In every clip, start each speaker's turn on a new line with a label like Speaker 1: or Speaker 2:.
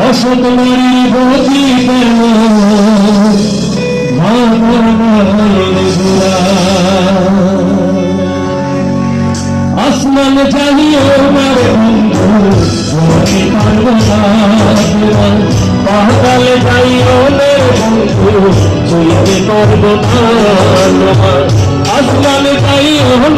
Speaker 1: অসত মারি বজি পেল আসমান জানিও মার বন্ধু আমি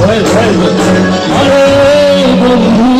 Speaker 1: হরে বন্ধু।